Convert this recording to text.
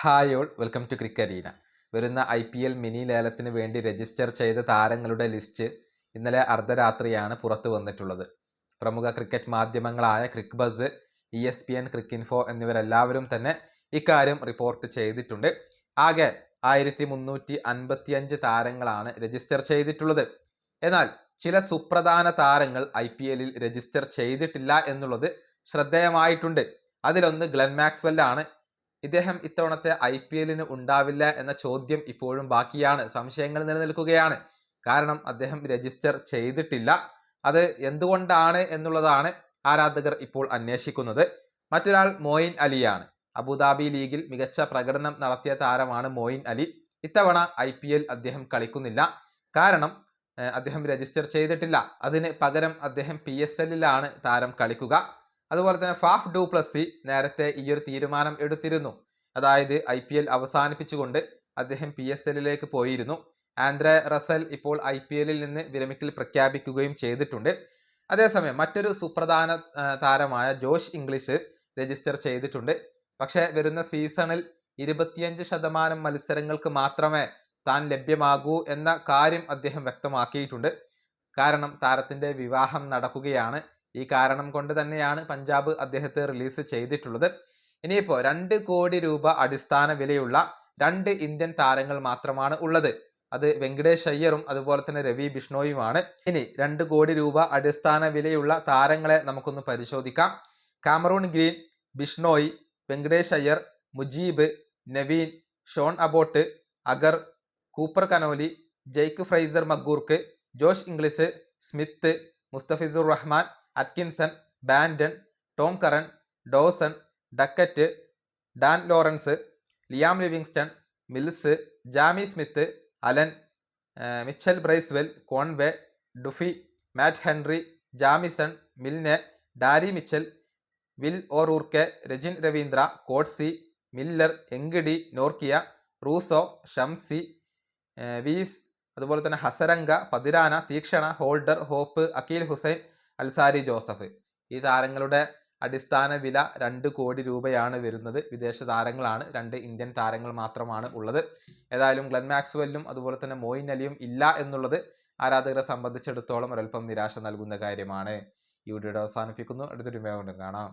Hi all welcome to Cricarena വരുന്ന I P L mini ലേലത്തിന് വേണ്ടി രജിസ്റ്റർ ചെയ്ത താരങ്ങളുടെ ലിസ്റ്റ് ഇന്നലെ അർദ്ധരാത്രിയാണ് പുറത്തു വന്നിട്ടുള്ളത്. പ്രമുഖ cricket മാധ്യമങ്ങളായ Cricbuzz E S P N Cricinfo എന്നിവരെല്ലാവരും തന്നെ ഇക്കാര്യം റിപ്പോർട്ട് ചെയ്തിട്ടുണ്ട്. ആകെ ആയിരത്തി മുന്നൂറ്റി അൻപത്തി അഞ്ച് താരങ്ങളാണ് രജിസ്റ്റർ ചെയ്തിട്ടുള്ളത്. എന്നാൽ ചില സുപ്രധാന താരങ്ങൾ ഐ പി എല്ലിൽ രജിസ്റ്റർ ചെയ്തിട്ടില്ല എന്നുള്ളത് ശ്രദ്ധേയമായിട്ടുണ്ട്. അതിലൊന്ന് ഗ്ലെൻ മാക്സ്വെൽ ആണ് ഇദ്ദേഹം ഇത്തവണത്തെ ഐ പി എല്ലിന് ഉണ്ടാവില്ല എന്ന ചോദ്യം ഇപ്പോഴും ബാക്കിയാണ്. സംശയങ്ങൾ നിലനിൽക്കുകയാണ്. കാരണം അദ്ദേഹം രജിസ്റ്റർ ചെയ്തിട്ടില്ല. അത് എന്തുകൊണ്ടാണ് എന്നുള്ളതാണ് ആരാധകർ ഇപ്പോൾ അന്വേഷിക്കുന്നത്. മറ്റൊരാൾ മോയിൻ അലിയാണ്. അബുദാബി ലീഗിൽ മികച്ച പ്രകടനം നടത്തിയ താരമാണ് മോയിൻ അലി. ഇത്തവണ ഐ പി എൽ അദ്ദേഹം കളിക്കുന്നില്ല. കാരണം അദ്ദേഹം രജിസ്റ്റർ ചെയ്തിട്ടില്ല. അതിന് പകരം അദ്ദേഹം പി എസ് എല്ലിലാണ് താരം കളിക്കുക. അതുപോലെ തന്നെ ഫാഫ് ഡു പ്ലസി നേരത്തെ ഈ ഒരു തീരുമാനം എടുത്തിരുന്നു. അതായത് ഐ പി എൽ അവസാനിപ്പിച്ചുകൊണ്ട് അദ്ദേഹം പി എസ് എല്ലിലേക്ക് പോയിരുന്നു. ആന്ദ്രെ റസൽ ഇപ്പോൾ ഐ പി എല്ലിൽ നിന്ന് വിരമിക്കൽ പ്രഖ്യാപിക്കുകയും ചെയ്തിട്ടുണ്ട്. അതേസമയം മറ്റൊരു സുപ്രധാന താരമായ ജോഷ് ഇംഗ്ലീഷ് രജിസ്റ്റർ ചെയ്തിട്ടുണ്ട്. പക്ഷേ വരുന്ന സീസണിൽ ഇരുപത്തിയഞ്ച് ശതമാനം മത്സരങ്ങൾക്ക് മാത്രമേ താൻ ലഭ്യമാകൂ എന്ന കാര്യം അദ്ദേഹം വ്യക്തമാക്കിയിട്ടുണ്ട്. കാരണം താരത്തിന്റെ വിവാഹം നടക്കുകയാണ്. ഈ കാരണം കൊണ്ട് തന്നെയാണ് പഞ്ചാബ് അദ്ദേഹത്തെ റിലീസ് ചെയ്തിട്ടുള്ളത്. ഇനിയിപ്പോൾ രണ്ട് കോടി രൂപ അടിസ്ഥാന വിലയുള്ള രണ്ട് ഇന്ത്യൻ താരങ്ങൾ മാത്രമാണ് ഉള്ളത്. അത് വെങ്കടേഷ് അയ്യറും അതുപോലെ തന്നെ രവി ബിഷ്ണോയുമാണ്. ഇനി രണ്ട് കോടി രൂപ അടിസ്ഥാന വിലയുള്ള താരങ്ങളെ നമുക്കൊന്ന് പരിശോധിക്കാം. Cameron Green Bishnoi Venkatesh Iyer Mujeeb Naveen Shaun Abbott Agar Cooper Connolly Jake Fraser McGurk Josh Inglis Smith Mustafizur Rahman Atkinson Brandon Tom Curran Dawson Duckett Dan Lawrence Liam Livingstone Mills Jamie Smith Allen Mitchell Bracewell Conway Duffy Matt Henry Jamieson Milne Daryl Mitchell Will O'Rourke Rachin Ravindra Coetzee Miller Ngidi Nortje Rossouw Shamsi Wiese അതുപോലെ തന്നെ Hasaranga Pathirana Theekshana Holder Hope Akeal Hosein Alzarri Joseph. ഈ താരങ്ങളുടെ അടിസ്ഥാന വില രണ്ട് കോടി രൂപയാണ് വരുന്നത്. വിദേശ താരങ്ങളാണ്. രണ്ട് ഇന്ത്യൻ താരങ്ങൾ മാത്രമാണ് ഉള്ളത്. ഏതായാലും ഗ്ലെൻ മാക്സ്വെല്ലും അതുപോലെ തന്നെ മോയിൻ അലിയും ഇല്ല എന്നുള്ളത് ആരാധകരെ സംബന്ധിച്ചിടത്തോളം ഒരൽപ്പം നിരാശ നൽകുന്ന കാര്യമാണ്. ഈ വീഡിയോയുടെ അവസാനിപ്പിക്കുന്നു. അടുത്തൊരു കൊണ്ട് കാണാം.